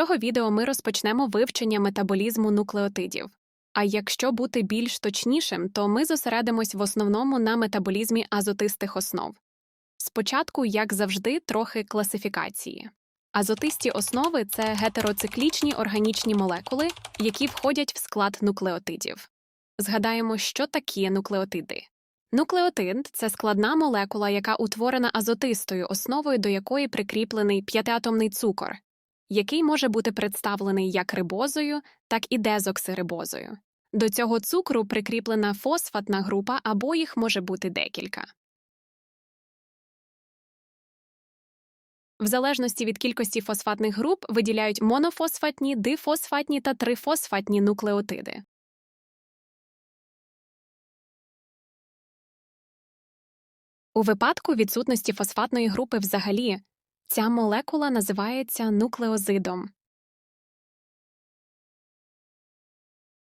цього відео ми розпочнемо вивчення метаболізму нуклеотидів. А якщо бути більш точнішим, то ми зосередимось в основному на метаболізмі азотистих основ. Спочатку, як завжди, трохи класифікації. Азотисті основи це гетероциклічні органічні молекули, які входять в склад нуклеотидів. Згадаємо, що такі нуклеотиди. Нуклеотид це складна молекула, яка утворена азотистою основою, до якої прикріплений п'ятиатомний цукор, який може бути представлений як рибозою, так і дезоксирибозою. До цього цукру прикріплена фосфатна група або їх може бути декілька. В залежності від кількості фосфатних груп виділяють монофосфатні, дифосфатні та трифосфатні нуклеотиди. У випадку відсутності фосфатної групи взагалі ця молекула називається нуклеозидом.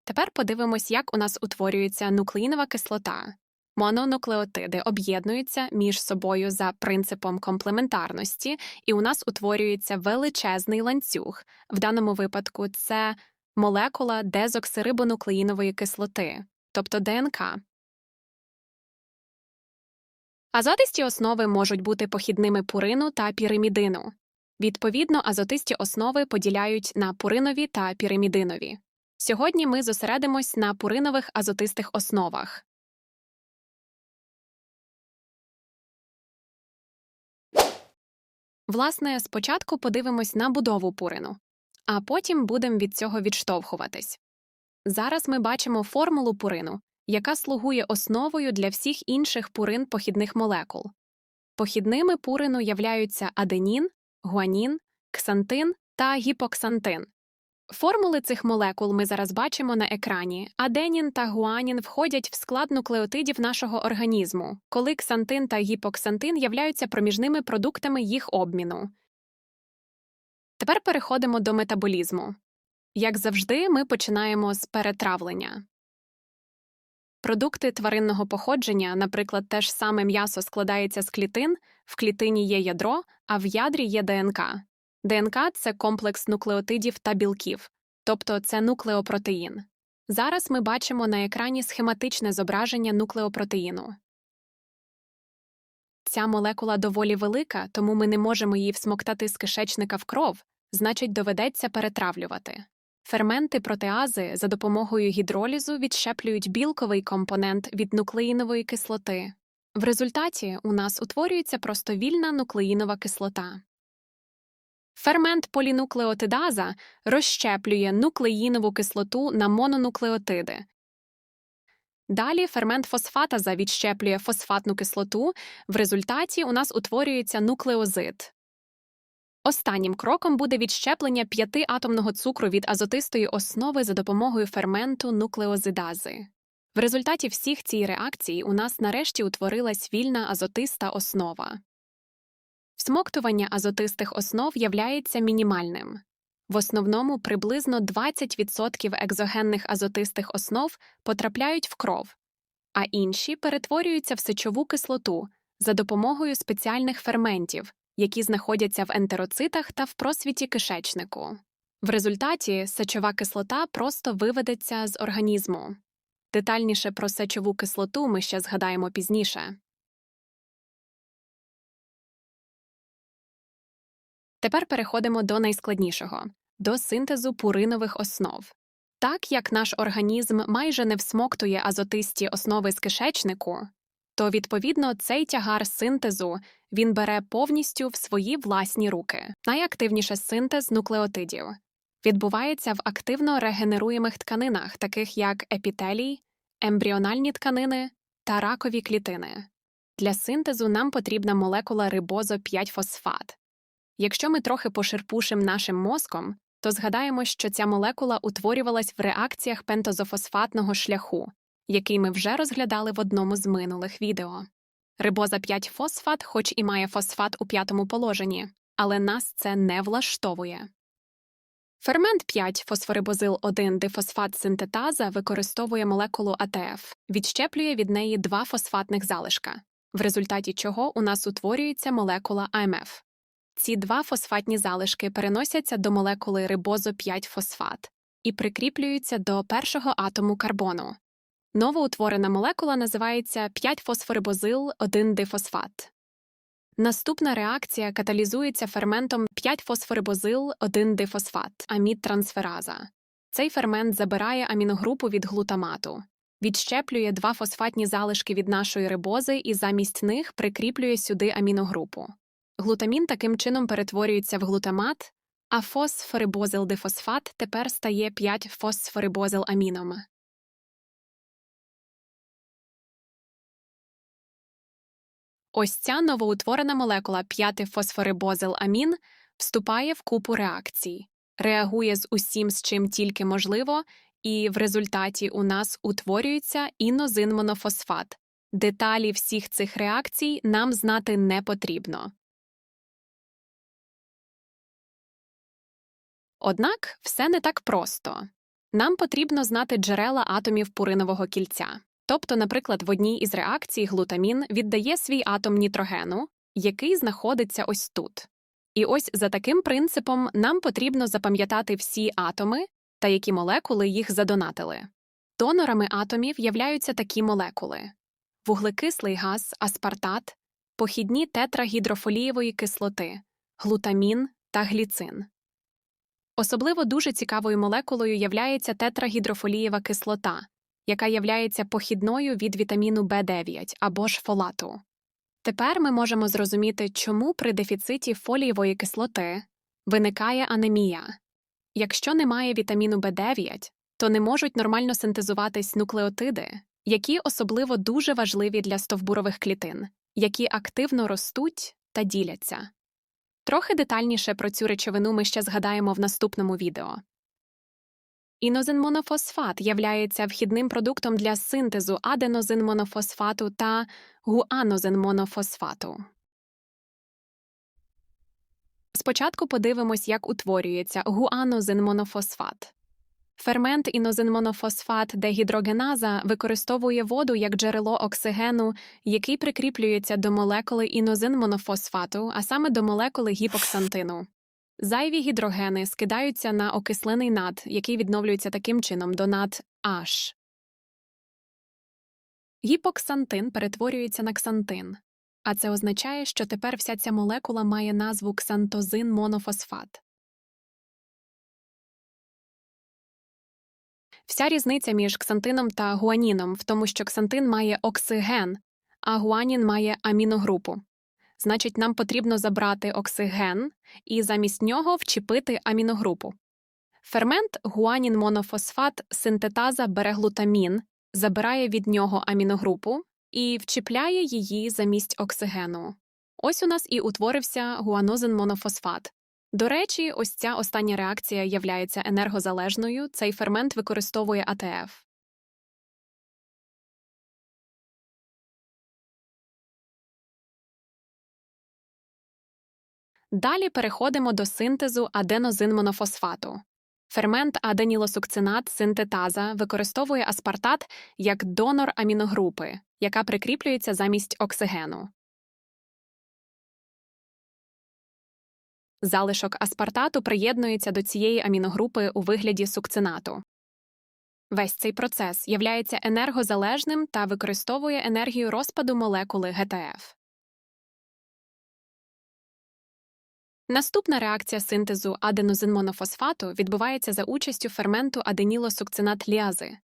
Тепер подивимось, як у нас утворюється нуклеїнова кислота. Мононуклеотиди об'єднуються між собою за принципом комплементарності, і у нас утворюється величезний ланцюг. В даному випадку це молекула дезоксирибонуклеїнової кислоти, тобто ДНК. Азотисті основи можуть бути похідними пурину та піримідину. Відповідно, азотисті основи поділяють на пуринові та піримідинові. Сьогодні ми зосередимось на пуринових азотистих основах. Власне, спочатку подивимось на будову пурину, а потім будемо від цього відштовхуватись. Зараз ми бачимо формулу пурину, яка слугує основою для всіх інших пурин похідних молекул. Похідними пурину являються аденін, гуанін, ксантин та гіпоксантин. Формули цих молекул ми зараз бачимо на екрані. Аденін та гуанін входять в склад нуклеотидів нашого організму, коли ксантин та гіпоксантин являються проміжними продуктами їх обміну. Тепер переходимо до метаболізму. Як завжди, ми починаємо з перетравлення. Продукти тваринного походження, наприклад, те ж саме м'ясо складається з клітин, в клітині є ядро, а в ядрі є ДНК. ДНК це комплекс нуклеотидів та білків, тобто це нуклеопротеїн. Зараз ми бачимо на екрані схематичне зображення нуклеопротеїну. Ця молекула доволі велика, тому ми не можемо її всмоктати з кишечника в кров, значить, доведеться перетравлювати. Ферменти протеази за допомогою гідролізу відщеплюють білковий компонент від нуклеїнової кислоти. В результаті у нас утворюється просто вільна нуклеїнова кислота. Фермент полінуклеотидаза розщеплює нуклеїнову кислоту на мононуклеотиди. Далі фермент фосфатаза відщеплює фосфатну кислоту, в результаті у нас утворюється нуклеозид. Останнім кроком буде відщеплення п'ятиатомного цукру від азотистої основи за допомогою ферменту нуклеозидази. В результаті всіх цих реакцій у нас нарешті утворилась вільна азотиста основа. Всмоктування азотистих основ являється мінімальним. В основному приблизно 20% екзогенних азотистих основ потрапляють в кров, а інші перетворюються в сечову кислоту за допомогою спеціальних ферментів, які знаходяться в ентероцитах та в просвіті кишечнику. В результаті сечова кислота просто виведеться з організму. Детальніше про сечову кислоту ми ще згадаємо пізніше. Тепер переходимо до найскладнішого до синтезу пуринових основ. Так як наш організм майже не всмоктує азотисті основи з кишечнику, то відповідно цей тягар синтезу він бере повністю в свої власні руки. Найактивніше синтез нуклеотидів відбувається в активно регенеруємих тканинах, таких як епітелій, ембріональні тканини та ракові клітини. Для синтезу нам потрібна молекула рибозо 5 фосфат. Якщо ми трохи поширпушимо нашим мозком, то згадаємо, що ця молекула утворювалась в реакціях пентозофосфатного шляху, який ми вже розглядали в одному з минулих відео. Рибоза 5 фосфат, хоч і має фосфат у п'ятому положенні, але нас це не влаштовує. Фермент 5 фосфорибозил 1 дифосфат синтетаза використовує молекулу АТФ, відщеплює від неї два фосфатних залишка, в результаті чого у нас утворюється молекула АМФ. Ці два фосфатні залишки переносяться до молекули рибозо 5 фосфат і прикріплюються до першого атому карбону. Новоутворена молекула називається 5-фосфорибозил 1 дифосфат. Наступна реакція каталізується ферментом 5-фосфорибозил 1 дифосфат амідтрансфераза. Цей фермент забирає аміногрупу від глутамату, відщеплює два фосфатні залишки від нашої рибози і замість них прикріплює сюди аміногрупу. Глутамін таким чином перетворюється в глутамат, а фосфорибозилдифосфат тепер стає 5-фосфорибозиламіном. Ось ця новоутворена молекула 5-фосфорибозиламін вступає в купу реакцій, реагує з усім, з чим тільки можливо, і в результаті у нас утворюється інозинмонофосфат. Деталі всіх цих реакцій нам знати не потрібно. Однак все не так просто. Нам потрібно знати джерела атомів пуринового кільця. Тобто, наприклад, в одній із реакцій глутамін віддає свій атом нітрогену, який знаходиться ось тут. І ось за таким принципом нам потрібно запам'ятати всі атоми та які молекули їх задонатили. Донорами атомів являються такі молекули вуглекислий газ, аспартат, похідні тетрагідрофолієвої кислоти, глутамін та гліцин. Особливо дуже цікавою молекулою являється тетрагідрофолієва кислота, яка являється похідною від вітаміну В9 або ж фолату. Тепер ми можемо зрозуміти, чому при дефіциті фолієвої кислоти виникає анемія. Якщо немає вітаміну В9, то не можуть нормально синтезуватись нуклеотиди, які особливо дуже важливі для стовбурових клітин, які активно ростуть та діляться. Трохи детальніше про цю речовину ми ще згадаємо в наступному відео. Інозинмонофосфат являється вхідним продуктом для синтезу аденозинмонофосфату та гуанозинмонофосфату. Спочатку подивимось, як утворюється гуанозинмонофосфат. Фермент інозинмонофосфат дегідрогеназа використовує воду як джерело оксигену, який прикріплюється до молекули інозинмонофосфату, а саме до молекули гіпоксантину. Зайві гідрогени скидаються на окислений над, який відновлюється таким чином до над H. Гіпоксантин перетворюється на ксантин, а це означає, що тепер вся ця молекула має назву ксантозин монофосфат. Вся різниця між ксантином та гуаніном в тому, що ксантин має оксиген, а гуанін має аміногрупу. Значить, нам потрібно забрати оксиген і замість нього вчепити аміногрупу. Фермент гуанін монофосфат синтетаза бере глутамін, забирає від нього аміногрупу і вчіпляє її замість оксигену. Ось у нас і утворився гуанозин монофосфат. До речі, ось ця остання реакція являється енергозалежною, цей фермент використовує АТФ. Далі переходимо до синтезу аденозинмонофосфату. Фермент аденілосукцинат синтетаза використовує аспартат як донор аміногрупи, яка прикріплюється замість оксигену. Залишок аспартату приєднується до цієї аміногрупи у вигляді сукцинату. Весь цей процес являється енергозалежним та використовує енергію розпаду молекули ГТФ. Наступна реакція синтезу аденозинмонофосфату відбувається за участю ферменту аденілосукцинат ліази,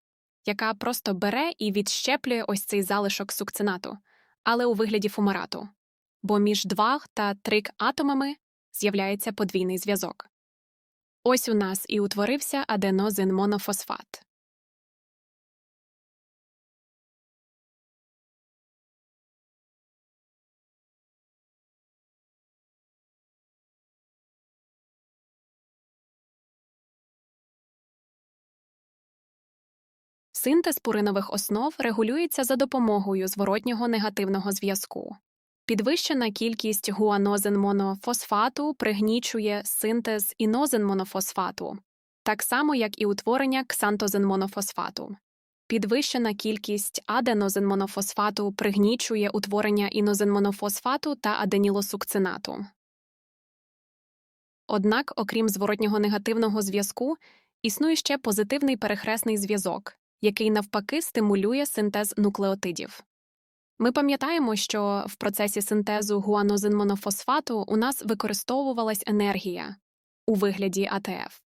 яка просто бере і відщеплює ось цей залишок сукцинату, але у вигляді фумарату, бо між 2 та трик атомами з'являється подвійний зв'язок. Ось у нас і утворився аденозинмонофосфат. Синтез пуринових основ регулюється за допомогою зворотнього негативного зв'язку. Підвищена кількість гуанозинмонофосфату пригнічує синтез інозинмонофосфату, так само як і утворення ксантозинмонофосфату. Підвищена кількість аденозинмонофосфату пригнічує утворення інозинмонофосфату та аденілосукцинату. Однак, окрім зворотнього негативного зв'язку, існує ще позитивний перехресний зв'язок, який навпаки стимулює синтез нуклеотидів. Ми пам'ятаємо, що в процесі синтезу гуанозинмонофосфату у нас використовувалась енергія у вигляді АТФ.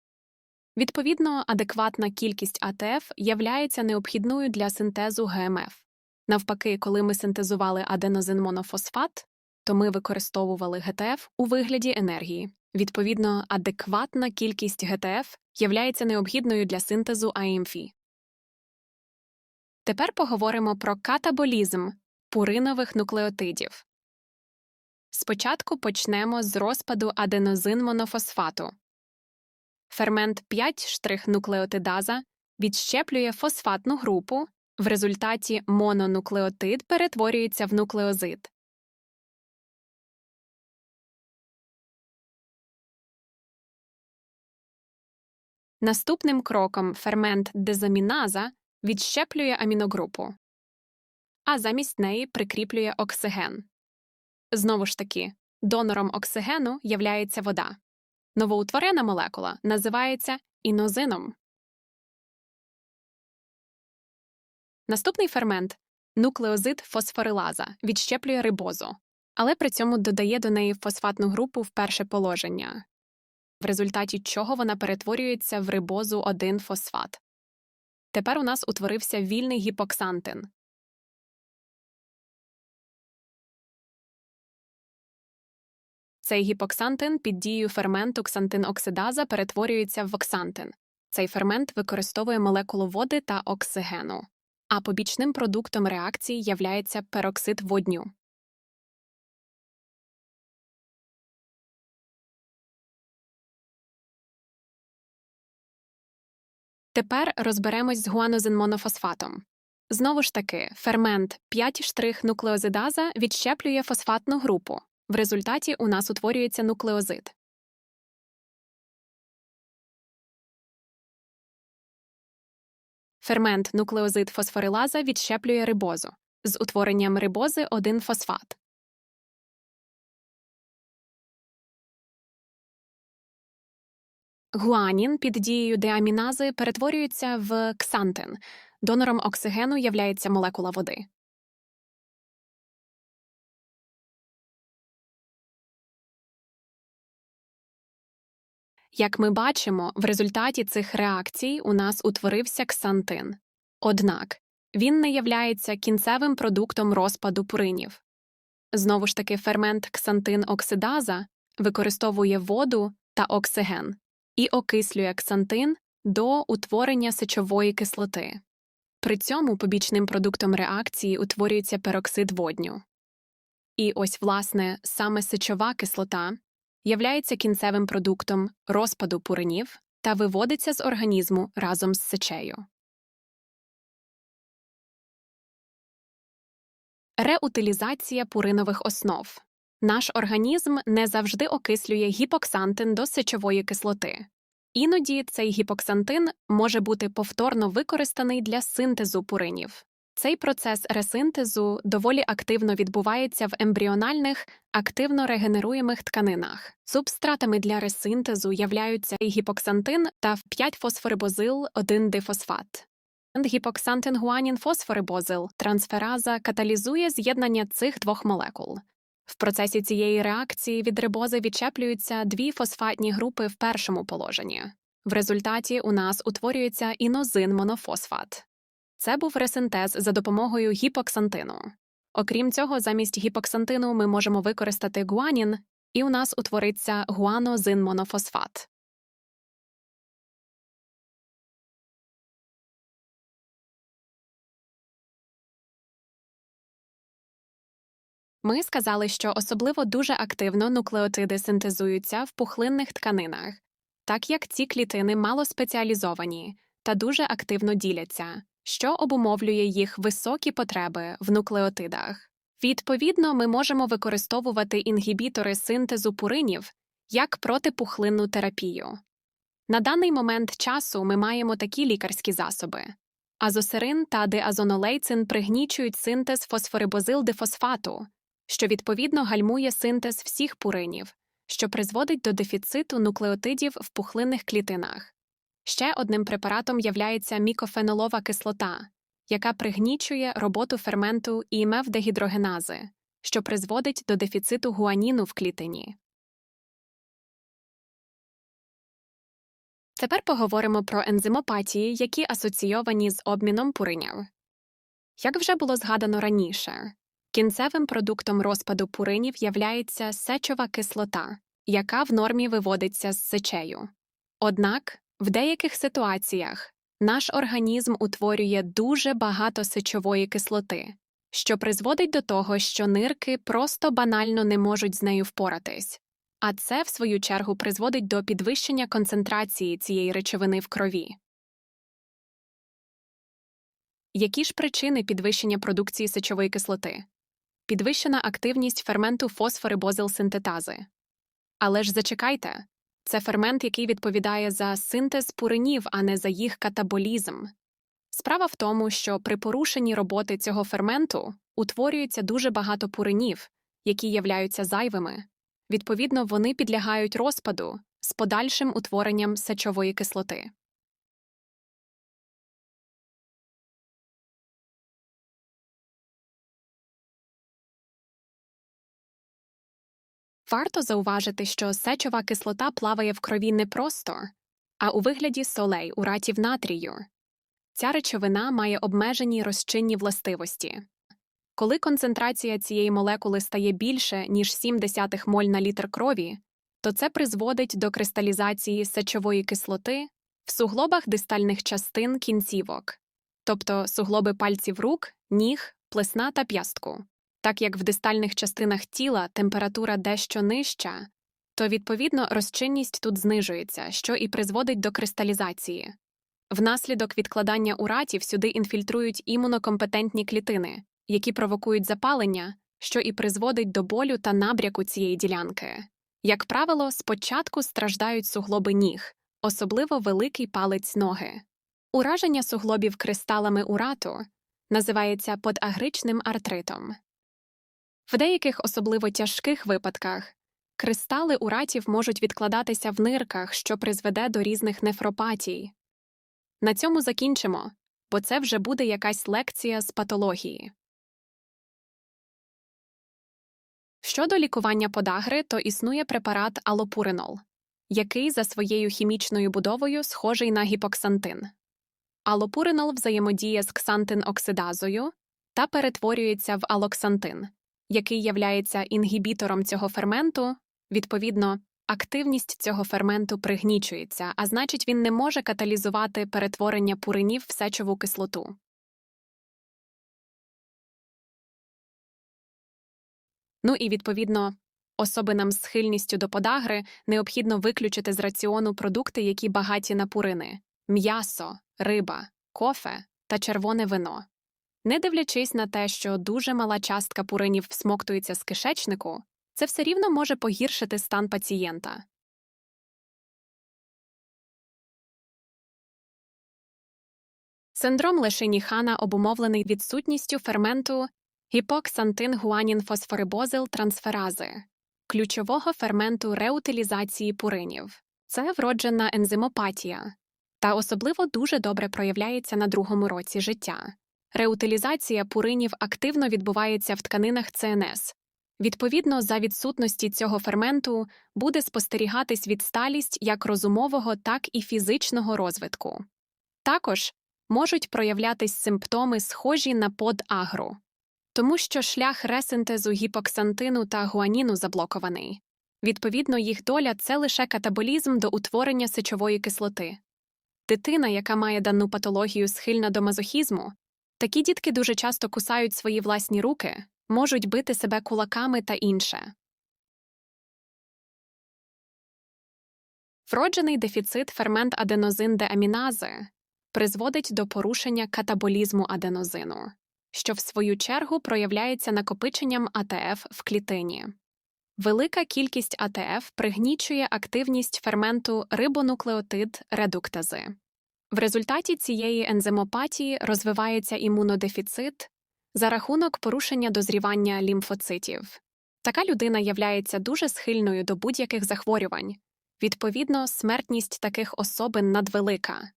Відповідно, адекватна кількість АТФ являється необхідною для синтезу ГМФ. Навпаки, коли ми синтезували аденозинмонофосфат, то ми використовували ГТФ у вигляді енергії. Відповідно, адекватна кількість ГТФ являється необхідною для синтезу АМФ. Тепер поговоримо про катаболізм пуринових нуклеотидів. Спочатку почнемо з розпаду аденозин-монофосфату. Фермент 5-нуклеотидаза відщеплює фосфатну групу, в результаті мононуклеотид перетворюється в нуклеозид. Наступним кроком фермент дезаміназа відщеплює аміногрупу, а замість неї прикріплює оксиген. Знову ж таки, донором оксигену являється вода. Новоутворена молекула називається інозином. Наступний фермент нуклеозид фосфорилаза відщеплює рибозу, але при цьому додає до неї фосфатну групу в перше положення, в результаті чого вона перетворюється в рибозу 1 фосфат. Тепер у нас утворився вільний гіпоксантин. Цей гіпоксантин під дією ферменту ксантиноксидаза перетворюється в оксантин. Цей фермент використовує молекулу води та оксигену, а побічним продуктом реакції являється пероксид водню. Тепер розберемось з гуанозинмонофосфатом. Знову ж таки, фермент 5 штрих нуклеозидаза відщеплює фосфатну групу. В результаті у нас утворюється нуклеозид. Фермент нуклеозид фосфорилаза відщеплює рибозу з утворенням рибози 1 фосфат. Гуанін під дією деамінази перетворюється в ксантин. Донором оксигену являється молекула води. Як ми бачимо, в результаті цих реакцій у нас утворився ксантин. Однак він не являється кінцевим продуктом розпаду пуринів. Знову ж таки, фермент ксантин-оксидаза використовує воду та оксиген і окислює ксантин до утворення сечової кислоти. При цьому побічним продуктом реакції утворюється пероксид водню. І ось, власне, саме сечова кислота являється кінцевим продуктом розпаду пуринів та виводиться з організму разом з сечею. Реутилізація пуринових основ. Наш організм не завжди окислює гіпоксантин до сечової кислоти. Іноді цей гіпоксантин може бути повторно використаний для синтезу пуринів. Цей процес ресинтезу доволі активно відбувається в ембріональних, активно регенеруємих тканинах. Субстратами для ресинтезу являються гіпоксантин та 5-фосфорибозил 1 дифосфат. Гіпоксантин гуанін фосфорибозил трансфераза каталізує з'єднання цих двох молекул. В процесі цієї реакції від рибози відчеплюються дві фосфатні групи в першому положенні. В результаті у нас утворюється інозин монофосфат. Це був ресинтез за допомогою гіпоксантину. Окрім цього, замість гіпоксантину ми можемо використати гуанін, і у нас утвориться гуанозинмонофосфат. Ми сказали, що особливо дуже активно нуклеотиди синтезуються в пухлинних тканинах, так як ці клітини малоспеціалізовані та дуже активно діляться що обумовлює їх високі потреби в нуклеотидах. Відповідно, ми можемо використовувати інгібітори синтезу пуринів як протипухлинну терапію. На даний момент часу ми маємо такі лікарські засоби. Азосерин та деазонолейцин пригнічують синтез фосфорибозилдифосфату, що відповідно гальмує синтез всіх пуринів, що призводить до дефіциту нуклеотидів в пухлинних клітинах. Ще одним препаратом являється мікофенолова кислота, яка пригнічує роботу ферменту ІМФ-дегідрогенази, що призводить до дефіциту гуаніну в клітині. Тепер поговоримо про ензимопатії, які асоційовані з обміном пуринів. Як вже було згадано раніше, кінцевим продуктом розпаду пуринів являється сечова кислота, яка в нормі виводиться з сечею. Однак в деяких ситуаціях наш організм утворює дуже багато сечової кислоти, що призводить до того, що нирки просто банально не можуть з нею впоратись, а це, в свою чергу, призводить до підвищення концентрації цієї речовини в крові. Які ж причини підвищення продукції сечової кислоти? Підвищена активність ферменту фосфорибозил-синтетази. Але ж зачекайте це фермент, який відповідає за синтез пуринів, а не за їх катаболізм. Справа в тому, що при порушенні роботи цього ферменту утворюється дуже багато пуринів, які являються зайвими. Відповідно, вони підлягають розпаду з подальшим утворенням сечової кислоти. Варто зауважити, що сечова кислота плаває в крові не просто, а у вигляді солей у ратів натрію. Ця речовина має обмежені розчинні властивості. Коли концентрація цієї молекули стає більше, ніж 0,7 моль на літр крові, то це призводить до кристалізації сечової кислоти в суглобах дистальних частин кінцівок, тобто суглоби пальців рук, ніг, плесна та п'ястку. Так як в дистальних частинах тіла температура дещо нижча, то відповідно розчинність тут знижується, що і призводить до кристалізації. Внаслідок відкладання уратів сюди інфільтрують імунокомпетентні клітини, які провокують запалення, що і призводить до болю та набряку цієї ділянки. Як правило, спочатку страждають суглоби ніг, особливо великий палець ноги. Ураження суглобів кристалами урату називається подагричним артритом. В деяких особливо тяжких випадках кристали уратів можуть відкладатися в нирках, що призведе до різних нефропатій. На цьому закінчимо, бо це вже буде якась лекція з патології. Щодо лікування подагри, то існує препарат алопуринол, який за своєю хімічною будовою схожий на гіпоксантин. Алопуринол взаємодіє з ксантин-оксидазою та перетворюється в алоксантин який являється інгібітором цього ферменту, відповідно, активність цього ферменту пригнічується, а значить, він не може каталізувати перетворення пуринів в сечову кислоту. Ну і відповідно, особинам з схильністю до подагри необхідно виключити з раціону продукти, які багаті на пурини м'ясо, риба, кофе та червоне вино. Не дивлячись на те, що дуже мала частка пуринів всмоктується з кишечнику, це все рівно може погіршити стан пацієнта. Синдром Лешині-Хана обумовлений відсутністю ферменту гіпоксантин-гуанін-фосфорибозил трансферази, ключового ферменту реутилізації пуринів. Це вроджена ензимопатія, та особливо дуже добре проявляється на другому році життя. Реутилізація пуринів активно відбувається в тканинах ЦНС. Відповідно, за відсутності цього ферменту буде спостерігатись відсталість як розумового, так і фізичного розвитку. Також можуть проявлятись симптоми, схожі на подагру, тому що шлях ресинтезу гіпоксантину та гуаніну заблокований. Відповідно, їх доля це лише катаболізм до утворення сечової кислоти. Дитина, яка має дану патологію схильна до мазохізму, Такі дітки дуже часто кусають свої власні руки, можуть бити себе кулаками та інше. Вроджений дефіцит фермент аденозин деамінази призводить до порушення катаболізму аденозину, що в свою чергу проявляється накопиченням АТФ в клітині. Велика кількість АТФ пригнічує активність ферменту рибонуклеотид редуктази. В результаті цієї ензимопатії розвивається імунодефіцит за рахунок порушення дозрівання лімфоцитів. Така людина являється дуже схильною до будь-яких захворювань. Відповідно, смертність таких особин надвелика.